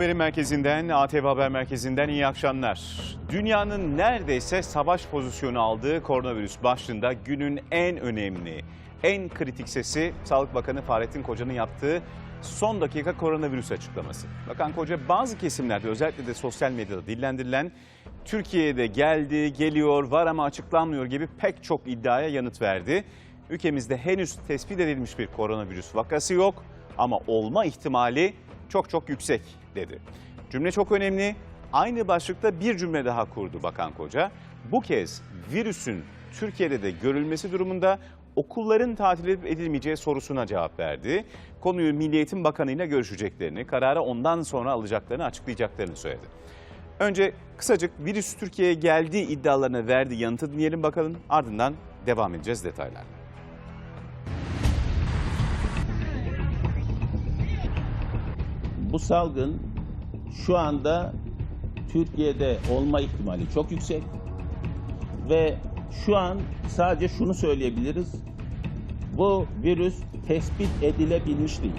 Haber merkezinden, ATV Haber merkezinden iyi akşamlar. Dünyanın neredeyse savaş pozisyonu aldığı koronavirüs başlığında günün en önemli, en kritik sesi Sağlık Bakanı Fahrettin Koca'nın yaptığı son dakika koronavirüs açıklaması. Bakan Koca bazı kesimlerde özellikle de sosyal medyada dillendirilen Türkiye'de geldi, geliyor, var ama açıklanmıyor gibi pek çok iddiaya yanıt verdi. Ülkemizde henüz tespit edilmiş bir koronavirüs vakası yok ama olma ihtimali çok çok yüksek dedi. Cümle çok önemli. Aynı başlıkta bir cümle daha kurdu Bakan Koca. Bu kez virüsün Türkiye'de de görülmesi durumunda okulların tatil edip edilmeyeceği sorusuna cevap verdi. Konuyu Milli Eğitim Bakanı ile görüşeceklerini, kararı ondan sonra alacaklarını açıklayacaklarını söyledi. Önce kısacık virüs Türkiye'ye geldiği iddialarına verdiği yanıtı dinleyelim bakalım. Ardından devam edeceğiz detaylarla. Bu salgın şu anda Türkiye'de olma ihtimali çok yüksek ve şu an sadece şunu söyleyebiliriz. Bu virüs tespit edilebilmiş değil.